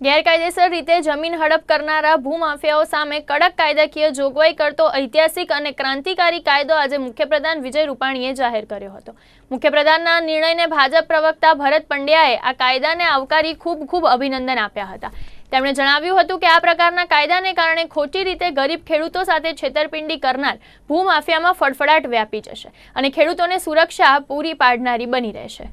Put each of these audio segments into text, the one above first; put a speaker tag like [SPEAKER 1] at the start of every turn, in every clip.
[SPEAKER 1] ગેરકાયદેસર રીતે જમીન હડપ કરનારા ભૂમાફિયાઓ સામે કડક કાયદાકીય જોગવાઈ કરતો ઐતિહાસિક અને ક્રાંતિકારી કાયદો આજે મુખ્યપ્રધાન વિજય રૂપાણીએ જાહેર કર્યો હતો. મુખ્યપ્રધાનના નિર્ણયને ભાજપ પ્રવક્તા ભરત પંડ્યાએ આ કાયદાને આવકારી ખૂબ ખૂબ અભિનંદન આપ્યા હતા. તેમણે જણાવ્યું હતું કે આ પ્રકારના કાયદાને કારણે ખોટી રીતે ગરીબ ખેડૂતો સાથે છેતરપિંડી કરનાર ભૂમાફિયામાં ફડફડાટ વ્યાપી જશે અને ખેડૂતોને સુરક્ષા પૂરી પાડનારી બની રહેશે.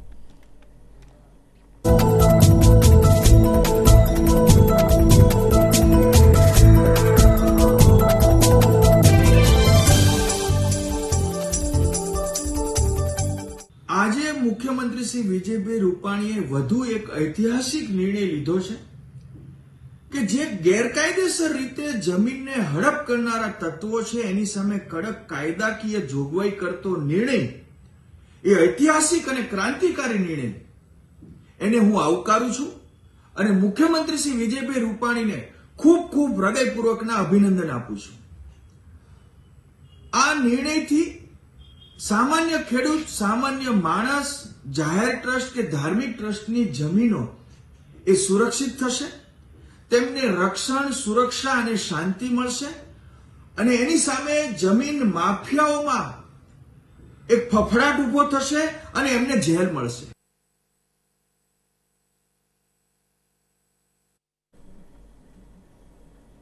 [SPEAKER 2] મુખ્યમંત્રી શ્રી વિજયભાઈ રૂપાણીએ વધુ એક ઐતિહાસિક નિર્ણય લીધો છે કે જે ગેરકાયદેસર રીતે જમીનને હડપ કરનારા તત્વો છે, એની સામે કડક કાયદાકીય જોગવાઈ કરતો નિર્ણય એ ઐતિહાસિક અને ક્રાંતિકારી નિર્ણય. એને હું આવકારું છું અને મુખ્યમંત્રી શ્રી વિજયભાઈ રૂપાણીને ખૂબ ખૂબ હૃદયપૂર્વકના અભિનંદન આપું છું. આ નિર્ણયથી સામાન્ય ખેડૂત, સામાન્ય માણસ, જાહેર ટ્રસ્ટ કે ધાર્મિક ટ્રસ્ટની જમીનો એ સુરક્ષિત થશે, તેમને રક્ષણ, સુરક્ષા અને શાંતિ મળશે અને એની સામે જમીન માફિયાઓમાં એક ફફડાટ ઊભો થશે અને એમને જેલ મળશે.